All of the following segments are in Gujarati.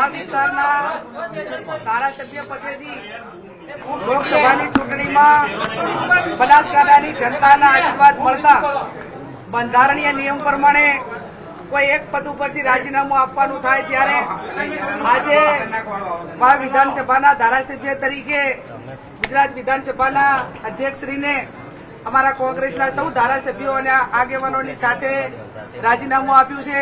વાવ વિસ્તારના ધારાસભ્ય પદેથી લોકસભાની ચૂંટણીમાં બનાસકાંઠાની જનતાના આશીર્વાદ મળતા બંધારણીય નિયમ પ્રમાણે કોઈ એક પદ ઉપરથી રાજીનામું આપવાનું થાય ત્યારે આજે વાવ વિધાનસભાના ધારાસભ્ય તરીકે ગુજરાત વિધાનસભાના અધ્યક્ષશ્રીને અમારા કોંગ્રેસના સૌ ધારાસભ્યો અને આગેવાનોની સાથે રાજીનામું આપ્યું છે.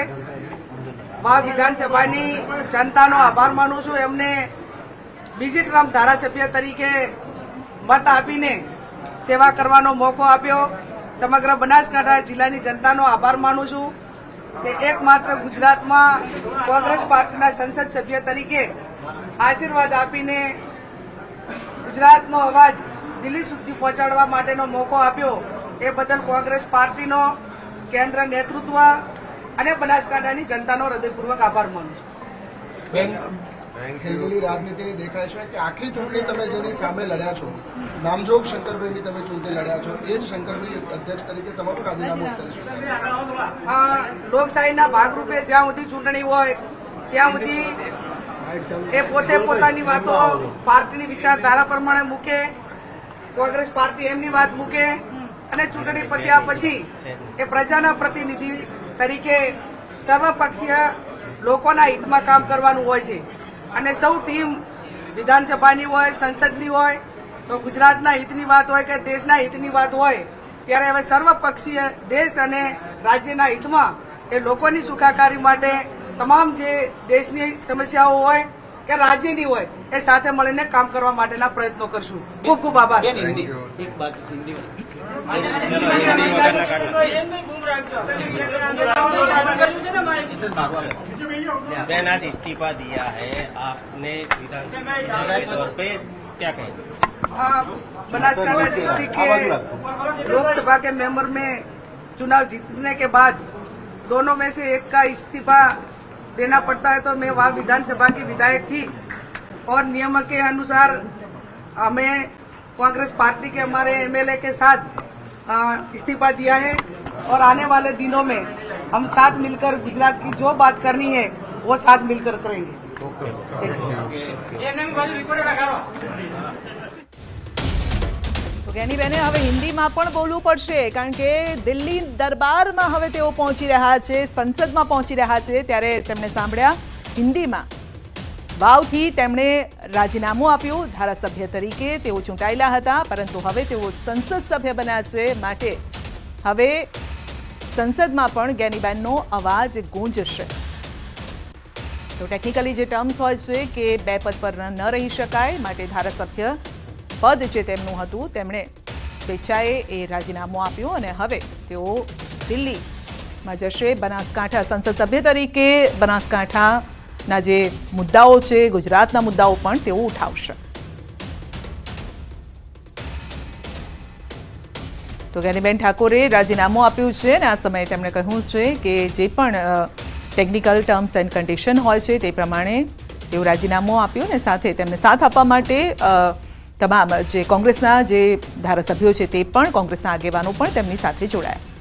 વાવ વિધાનસભાની જનતાનો આભાર માનું છું. એમને બીજી ટ્રમ્પ ધારાસભ્ય તરીકે મત આપીને સેવા કરવાનો મોકો આપ્યો. સમગ્ર બનાસકાંઠા જિલ્લાની જનતાનો આભાર માનું છું કે એકમાત્ર ગુજરાતમાં કોંગ્રેસ પાર્ટીના સંસદ સભ્ય તરીકે આશીર્વાદ આપીને ગુજરાતનો અવાજ દિલ્હી સુધી પહોંચાડવા માટેનો મોકો આપ્યો. એ બદલ કોંગ્રેસ પાર્ટીનો કેન્દ્ર નેતૃત્વ અને બનાસકાંઠાની જનતાનો હૃદયપૂર્વક આભાર માનું છું. ખેલગીલી રાજનીતિની દેખાય છે કે આખી ચૂંટણી તમે જેની સામે લડ્યા છો નામજોગ શંકરભાઈની તમે ચૂંટણી લડ્યા છો એ જ શંકરભાઈ અધ્યક્ષ તરીકે તમારું રાજીનામું લોકશાહીના ભાગરૂપે જ્યાં સુધી ચૂંટણી હોય ત્યાં સુધી એ પોતે પોતાની વાતો પાર્ટીની વિચારધારા પ્રમાણે મૂકે કોંગ્રેસ પાર્ટી એમની વાત મૂકે અને ચૂંટણી પત્યા પછી એ પ્રજાના પ્રતિનિધિ તરીકે સર્વપક્ષીય લોકોના હિતમાં કામ કરવાનું હોય છે. અને સૌ ટીમ વિધાનસભાની હોય, સંસદની હોય, તો ગુજરાતના હિતની વાત હોય કે દેશના હિતની વાત હોય, ત્યારે હવે સર્વપક્ષીય દેશ અને રાજ્યના હિતમાં એ લોકોની સુખાકારી માટે તમામ જે દેશની સમસ્યાઓ હોય કે રાજ્યની હોય એ સાથે મળીને કામ કરવા માટેના પ્રયત્નો કરશું ખૂબ ખૂબ આભાર બેન હિન્દી એક બાત હિન્દી में मैंने आज इस्तीफा दिया है आपने विधानसभा के तौर पे क्या कहेंगे हाँ, बनासकांठा डिस्ट्रिक्ट के लोकसभा के मेंबर में चुनाव जीतने के बाद दोनों में से एक का इस्तीफा देना पड़ता है तो मैं वहाँ विधानसभा की विधायक थी। और नियम के अनुसार हमें कांग्रेस पार्टी के हमारे एमएलए के साथ इस्तीफा दिया है। और आने वाले दिनों में हम साथ मिलकर गुजरात की जो बात करनी है वो साथ मिलकर करेंगे। જ્ઞાનીબેને હવે હિન્દીમાં પણ બોલવું પડશે, કારણ કે દિલ્હી દરબારમાં હવે તેઓ પહોંચી રહ્યા છે, સંસદમાં પહોંચી રહ્યા છે, ત્યારે તેમણે સાંભળ્યા હિન્દીમાં. વાવથી તેમણે રાજીનામું આપ્યું, ધારાસભ્ય તરીકે તેઓ ચૂંટાયેલા હતા, પરંતુ હવે તેઓ સંસદ સભ્ય બન્યા છે માટે. હવે સંસદમાં પણ જ્ઞાનીબેનનો અવાજ ગુંજશે. તો ટેકનિકલી જે ટર્મ્સ હોય છે કે બે પદ પર ન રહી શકાય, માટે ધારાસભ્ય પદ જે તેમનું હતું, તેમણે સ્વેચ્છાએ એ રાજીનામું આપ્યું અને હવે તેઓ દિલ્હીમાં જશે. બનાસકાંઠા સંસદ સભ્ય તરીકે બનાસકાંઠાના જે મુદ્દાઓ છે, ગુજરાતના મુદ્દાઓ પણ તેઓ ઉઠાવશે. તો જ્ઞાનીબેન ઠાકોરે રાજીનામું આપ્યું છે અને આ સમયે તેમણે કહ્યું છે કે જે પણ ટેકનિકલ ટર્મ્સ એન્ડ કન્ડિશન હોય છે, તે પ્રમાણે તેઓ રાજીનામું આપ્યું અને સાથે તેમને સાથ આપવા માટે તમામ જે કોંગ્રેસના જે ધારાસભ્યો છે તે પણ કોંગ્રેસના આગેવાનો પણ તેમની સાથે જોડાયા.